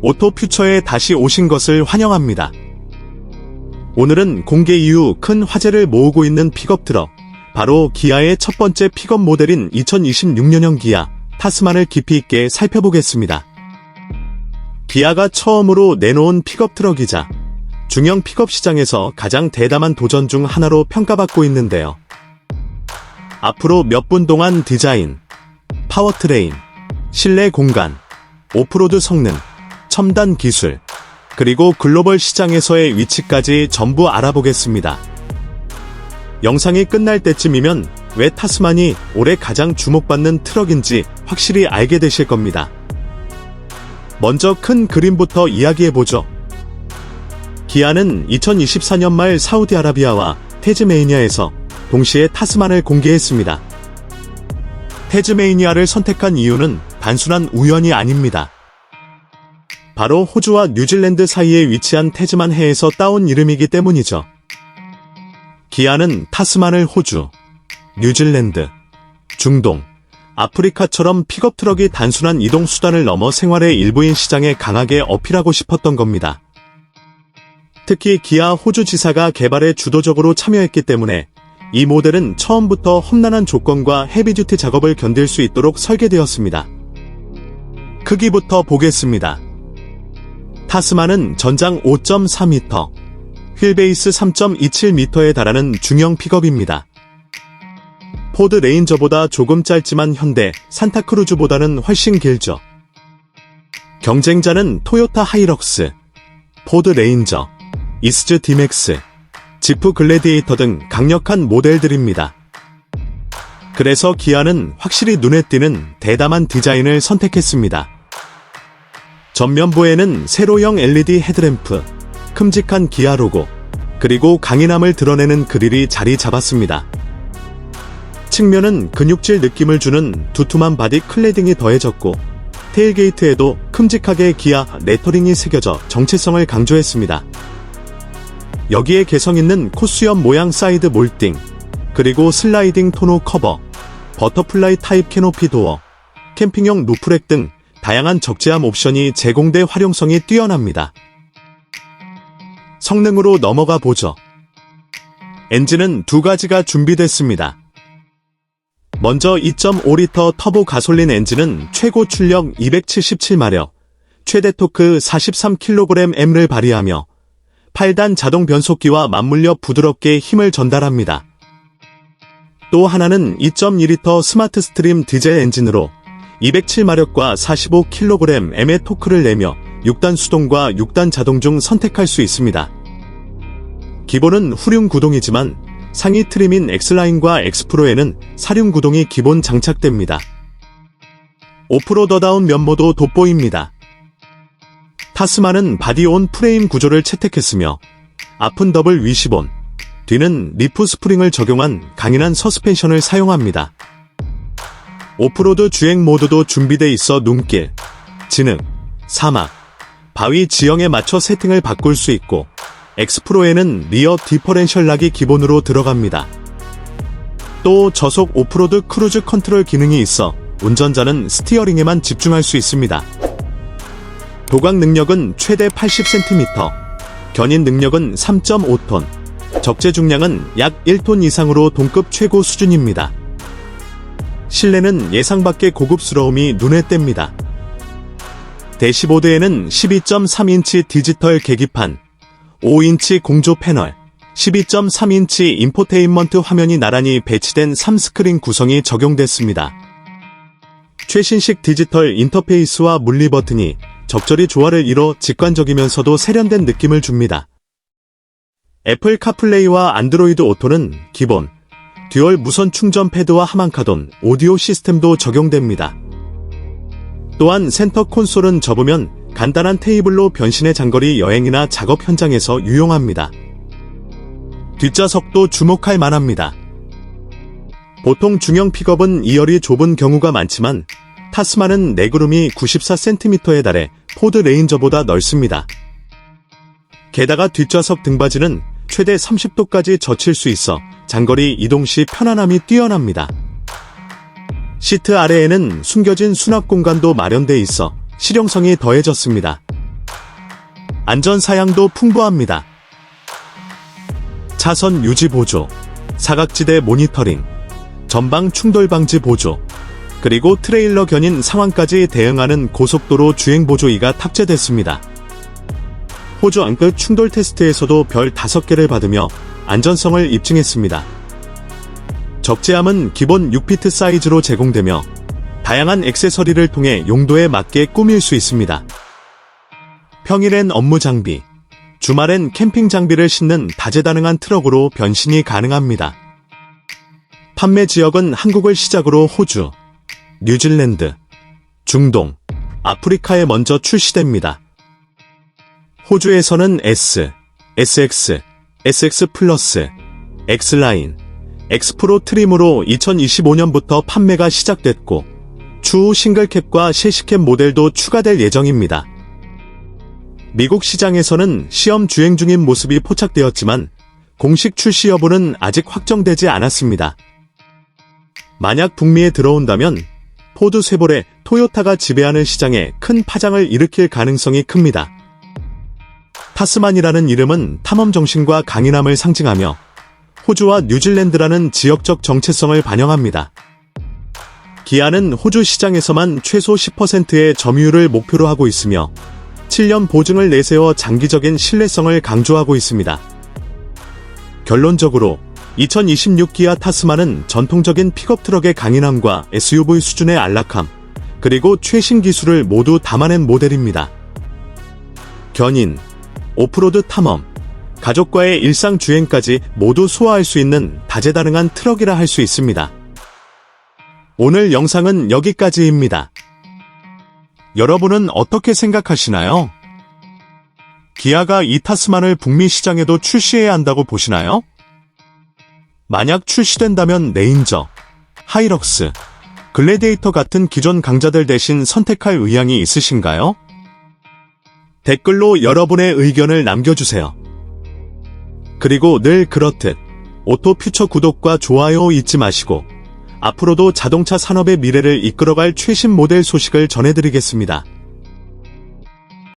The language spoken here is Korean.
오토퓨처에 다시 오신 것을 환영합니다. 오늘은 공개 이후 큰 화제를 모으고 있는 픽업 트럭, 바로 기아의 첫 번째 픽업 모델인 2026년형 기아 타스만을 깊이 있게 살펴보겠습니다. 기아가 처음으로 내놓은 픽업 트럭이자 중형 픽업 시장에서 가장 대담한 도전 중 하나로 평가받고 있는데요. 앞으로 몇 분 동안 디자인, 파워트레인, 실내 공간, 오프로드 성능, 첨단 기술, 그리고 글로벌 시장에서의 위치까지 전부 알아보겠습니다. 영상이 끝날 때쯤이면 왜 타스만이 올해 가장 주목받는 트럭인지 확실히 알게 되실 겁니다. 먼저 큰 그림부터 이야기해보죠. 기아는 2024년 말 사우디아라비아와 테즈메이니아에서 동시에 타스만을 공개했습니다. 테즈메이니아를 선택한 이유는 단순한 우연이 아닙니다. 바로 호주와 뉴질랜드 사이에 위치한 테즈만 해에서 따온 이름이기 때문이죠. 기아는 타스만을 호주, 뉴질랜드, 중동, 아프리카처럼 픽업 트럭이 단순한 이동 수단을 넘어 생활의 일부인 시장에 강하게 어필하고 싶었던 겁니다. 특히 기아 호주 지사가 개발에 주도적으로 참여했기 때문에 이 모델은 처음부터 험난한 조건과 헤비듀티 작업을 견딜 수 있도록 설계되었습니다. 크기부터 보겠습니다. 타스만은 전장 5.4m, 휠베이스 3.27m에 달하는 중형 픽업입니다. 포드 레인저보다 조금 짧지만 현대 산타크루즈보다는 훨씬 길죠. 경쟁자는 토요타 하이럭스, 포드 레인저, 이스즈 디맥스, 지프 글래디에이터 등 강력한 모델들입니다. 그래서 기아는 확실히 눈에 띄는 대담한 디자인을 선택했습니다. 전면부에는 세로형 LED 헤드램프, 큼직한 기아 로고, 그리고 강인함을 드러내는 그릴이 자리 잡았습니다. 측면은 근육질 느낌을 주는 두툼한 바디 클레딩이 더해졌고, 테일게이트에도 큼직하게 기아 레터링이 새겨져 정체성을 강조했습니다. 여기에 개성 있는 코수염 모양 사이드 몰딩, 그리고 슬라이딩 토너 커버, 버터플라이 타입 캐노피 도어, 캠핑용 루프렉 등 다양한 적재함 옵션이 제공돼 활용성이 뛰어납니다. 성능으로 넘어가 보죠. 엔진은 두 가지가 준비됐습니다. 먼저 2.5리터 터보 가솔린 엔진은 최고 출력 277마력, 최대 토크 43kgm를 발휘하며 8단 자동 변속기와 맞물려 부드럽게 힘을 전달합니다. 또 하나는 2.2리터 스마트 스트림 디젤 엔진으로 207마력과 45kgm의 토크를 내며 6단 수동과 6단 자동 중 선택할 수 있습니다. 기본은 후륜 구동이지만 상위 트림인 X라인과 X프로에는 사륜 구동이 기본 장착됩니다. 오프로더다운 면모도 돋보입니다. 타스만은 바디온 프레임 구조를 채택했으며 앞은 더블 위시본, 뒤는 리프 스프링을 적용한 강인한 서스펜션을 사용합니다. 오프로드 주행 모드도 준비돼 있어 눈길, 진흙, 사막, 바위 지형에 맞춰 세팅을 바꿀 수 있고 엑스프로에는 리어 디퍼렌셜 락이 기본으로 들어갑니다. 또 저속 오프로드 크루즈 컨트롤 기능이 있어 운전자는 스티어링에만 집중할 수 있습니다. 도각 능력은 최대 80cm, 견인 능력은 3.5톤, 적재 중량은 약 1톤 이상으로 동급 최고 수준입니다. 실내는 예상 밖의 고급스러움이 눈에 띕니다. 대시보드에는 12.3인치 디지털 계기판, 5인치 공조 패널, 12.3인치 인포테인먼트 화면이 나란히 배치된 3스크린 구성이 적용됐습니다. 최신식 디지털 인터페이스와 물리 버튼이 적절히 조화를 이뤄 직관적이면서도 세련된 느낌을 줍니다. 애플 카플레이와 안드로이드 오토는 기본, 듀얼 무선 충전 패드와 하만카돈, 오디오 시스템도 적용됩니다. 또한 센터 콘솔은 접으면 간단한 테이블로 변신의 장거리 여행이나 작업 현장에서 유용합니다. 뒷좌석도 주목할 만합니다. 보통 중형 픽업은 2열이 좁은 경우가 많지만 타스만은 내구름이 94cm에 달해 포드 레인저보다 넓습니다. 게다가 뒷좌석 등받이는 최대 30도까지 젖힐 수 있어 장거리 이동 시 편안함이 뛰어납니다. 시트 아래에는 숨겨진 수납 공간도 마련돼 있어 실용성이 더해졌습니다. 안전 사양도 풍부합니다. 차선 유지 보조, 사각지대 모니터링, 전방 충돌 방지 보조, 그리고 트레일러 견인 상황까지 대응하는 고속도로 주행 보조기가 탑재됐습니다. 호주 안끝 충돌 테스트에서도 별 5개를 받으며 안전성을 입증했습니다. 적재함은 기본 6피트 사이즈로 제공되며 다양한 액세서리를 통해 용도에 맞게 꾸밀 수 있습니다. 평일엔 업무 장비, 주말엔 캠핑 장비를 싣는 다재다능한 트럭으로 변신이 가능합니다. 판매 지역은 한국을 시작으로 호주, 뉴질랜드, 중동, 아프리카에 먼저 출시됩니다. 호주에서는 S, SX, SX 플러스, X라인, X프로 트림으로 2025년부터 판매가 시작됐고, 추후 싱글캡과 셰시캡 모델도 추가될 예정입니다. 미국 시장에서는 시험 주행 중인 모습이 포착되었지만, 공식 출시 여부는 아직 확정되지 않았습니다. 만약 북미에 들어온다면 포드 쉐보레, 토요타가 지배하는 시장에 큰 파장을 일으킬 가능성이 큽니다. 타스만이라는 이름은 탐험 정신과 강인함을 상징하며 호주와 뉴질랜드라는 지역적 정체성을 반영합니다. 기아는 호주 시장에서만 최소 10%의 점유율을 목표로 하고 있으며 7년 보증을 내세워 장기적인 신뢰성을 강조하고 있습니다. 결론적으로 2026 기아 타스만은 전통적인 픽업 트럭의 강인함과 SUV 수준의 안락함, 그리고 최신 기술을 모두 담아낸 모델입니다. 견인, 오프로드 탐험, 가족과의 일상 주행까지 모두 소화할 수 있는 다재다능한 트럭이라 할 수 있습니다. 오늘 영상은 여기까지입니다. 여러분은 어떻게 생각하시나요? 기아가 이 타스만을 북미 시장에도 출시해야 한다고 보시나요? 만약 출시된다면 레인저, 하이럭스, 글래디에이터 같은 기존 강자들 대신 선택할 의향이 있으신가요? 댓글로 여러분의 의견을 남겨주세요. 그리고 늘 그렇듯 오토퓨처 구독과 좋아요 잊지 마시고 앞으로도 자동차 산업의 미래를 이끌어갈 최신 모델 소식을 전해드리겠습니다.